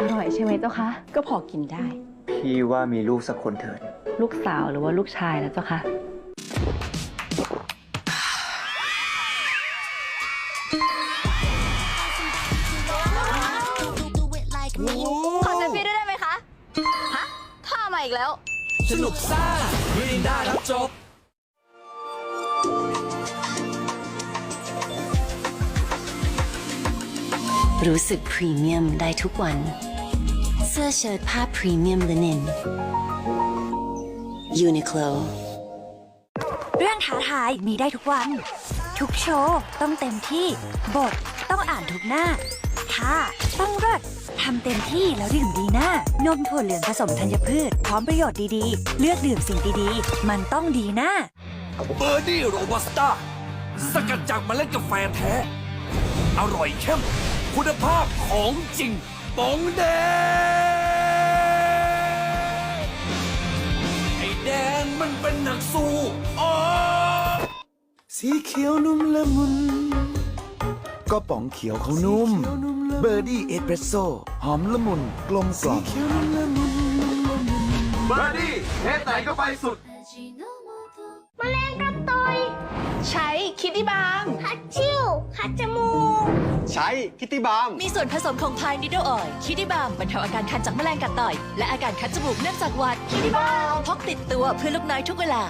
อร่อยใช่ไหมเจ้าคะ ก็พอกินได้ พี่ว่ามีลูกสักคนเถิด ลูกสาวหรือว่าลูกชายนะเจ้าคะขอเซลฟี่ด้วยได้ไหมคะ ฮะท่ามาอีกแล้ว สนุกซ่ามิรินดารับจบรู้สึกพรีเมียมได้ทุกวัน เสื้อเชิ้ตผ้าพรีเมียมลินิน Uniqlo เรื่องท้าทายมีได้ทุกวัน ทุกโชว์ต้องเต็มที่ บทต้องอ่านทุกหน้าท่าต้องเลิศทำเต็มที่แล้วดื่มดีหน้านมถั่วเหลืองผสมธัญพืช พร้อมประโยชน์ดีๆ เลือกดื่มสิ่งดีๆ มันต้องดีหน้าเบอร์ดี้โรบัสต้าสกัดจากเมล็ดกาแฟแท้ อร่อยเข้ม คุณภาพของจริงปองแดง มันเป็นนักสู้อ๋อสีเขียวนุ่มละมุน ก็ป๋องเขียวเขานุ่ม เบอร์ดี้เอสเปรสโซ่หอมละมุนกลมกล่อมเบอร์ดี้เทสไหนก็ไปสุดแมลงกัดต่อย ใช้คิดดี้บาล์มคัดชิวคัดจมูก ใช้คิตตี้บาม มีส่วนผสมของพายนิดเดิลออยล์คิดีบามบรรเทาอาการคันจากแมลงกัดต่อย และอาการคัดจมูกเนื่องจากหวัดคิดีบามพกติดตัวเพื่อลูกน้อยทุกเวลา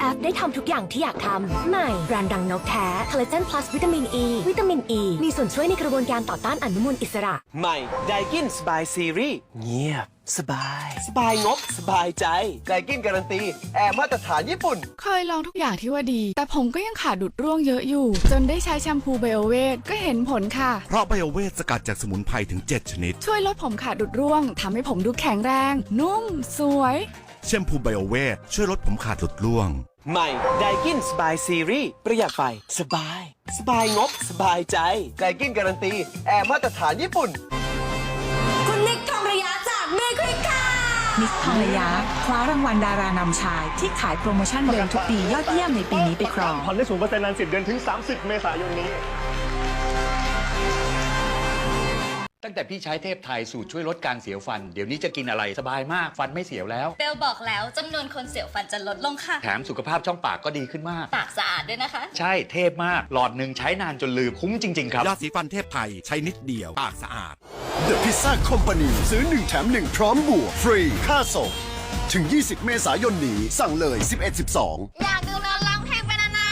แอปได้ทำทุกอย่างที่อยากทำใหม่แบรนด์ดังนกแท้คอลลาเจนพลัสวิตามินอ e, ีวิตามินอ e ีมีส่วนช่วยในกระบวนการต่อต้านอนุมูลอิสระ ใหม่ไดกินสบายซีรีส์เงียบ สบาย สบายงบ สบายใจไดกินการันตี แอร์มาตรฐานญี่ปุ่น เคยลองทุกอย่างที่ว่าดี แต่ผมก็ยังขาดดุดร่วงเยอะอยู่ จนได้ใช้แชมพูไบโอเวทก็เห็นผลค่ะ เพราะไบโอเวทสกัดจากสมุนไพรถึง 7 ชนิด ช่วยลดผมขาดดุดร่วงทำให้ผมดูแข็งแรง นุ่ม สวยแชมพูไบโอเวทช่วยลดผมขาดหลุดร่วงใหม่ไดกินสบายซีรีส์ประหยัดไฟ สบาย สบายงบ สบายใจ ไดกินการันตี แอร์มาตรฐานญี่ปุ่น คุณนิกทองระยะจากเมคริกามิสทองระยะคว้ารางวัลดารานำชาย ที่ขายโปรโมชั่นเดินทุกปียอดเยี่ยมในปีนี้ไปครองผ่อนได้ศูนย์เปอร์เซ็นต์นานสิบเดือนถึง 30 เมษายนนี้ ตั้งแต่พี่ใช้เทพไทยสูตรช่วยลดการเสียวฟัน เดี๋ยวนี้จะกินอะไรสบายมากฟันไม่เสียวแล้ว เบลบอกแล้วจำนวนคนเสียวฟันจะลดลงค่ะ แถมสุขภาพช่องปากก็ดีขึ้นมาก ปากสะอาดด้วยนะคะ ใช่เทพมาก หลอดหนึ่งใช้นานจนลืมคุ้มจริง ๆ ครับ ยาสีฟันเทพไทยใช้นิดเดียวปากสะอาด The Pizza Company ซื้อ 1 แถม 1 พร้อมบวกฟรี ค่าส่ง ถึง 20 เมษายนนี้ สั่งเลย 11 12อยากดื่มนอนร้องเพลงไปนา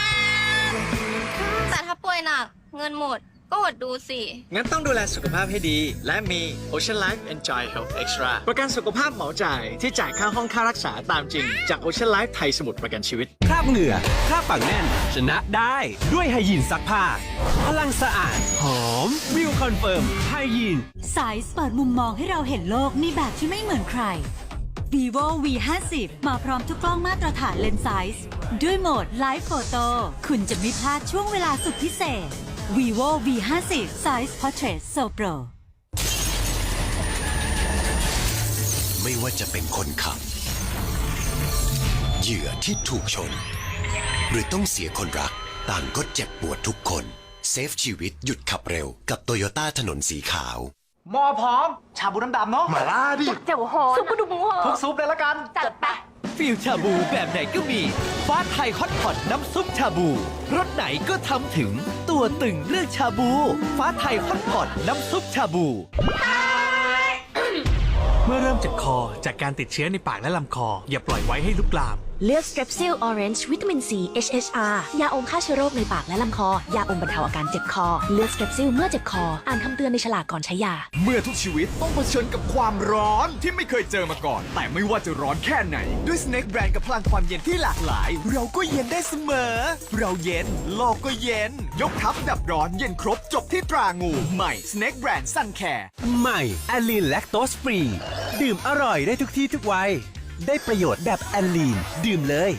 นๆแต่ถ้าป่วยหนักเงินหมด ก็อดดูสิ งั้นต้องดูแลสุขภาพให้ดี และมี Ocean Life Enjoy Health Extra ประกันสุขภาพเหมาจ่าย ที่จ่ายค่าห้องค่ารักษาตามจริง จาก Ocean Life ไทยสมุทรประกันชีวิต คราบเหงื่อคราบปากแน่น ชนะได้ด้วยไฮยีนซักผ้า พลังสะอาด หอม วิวคอนเฟิร์มไฮยีน สายเปิดมุมมองให้เราเห็นโลกในแบบที่ไม่เหมือนใคร vivo v 5 0มาพร้อมทุกกล้องมาตรฐานเลนส์ไซส์ด้วยโหมด Live Photo คุณจะไม่พลาดช่วงเวลาสุดพิเศษ vivo v 5 0 Size Portrait So Pro ไม่ว่าจะเป็นคนขับ เหยื่อที่ถูกชน หรือต้องเสียคนรัก ต่างก็เจ็บปวดทุกคน เซฟชีวิตหยุดขับเร็วกับโตโยต้าถนนสีขาวหมอพร้อม ชาบูน้ำดำเนาะมาล่าดิ เจ๋วโหซุปกระดูกหมูหอทุกซุปเลยละกัน จัดไป ฟิลชาบูแบบไหนก็มีฟ้าไทยฮอตพอตน้ำซุปชาบูรสไหนก็ทำถึงตัวตึงเลือกชาบู ฟ้าไทยฮอตพอตน้ำซุปชาบู เมื่อเริ่มจากคอจากการติดเชื้อในปากและลำคอ อย่าปล่อยไว้ให้ลุกลาม เลือก Strepsil Orange วิตามิน C HHR ยาอมฆ่าเชื้อโรคในปากและลำคอ ยาอมบรรเทาอาการเจ็บคอ เลือก Strepsil เมื่อเจ็บคอ อ่านคำเตือนในฉลากก่อนใช้ยา เมื่อทุกชีวิตต้องเผชิญกับความร้อนที่ไม่เคยเจอมาก่อน แต่ไม่ว่าจะร้อนแค่ไหน ด้วย Snake Brand กับพลังความเย็นที่หลากหลาย เราก็เย็นได้เสมอ เราเย็นโลกก็เย็น ยกทัพดับร้อนเย็นครบจบที่ตรางูใหม่ Snake Brand Sun Care ใหม่แอลลีนแลคโตสฟรี ดื่มอร่อยได้ทุกที่ทุกวัย ได้ประโยชน์แบบแอลลีน ดื่มเลย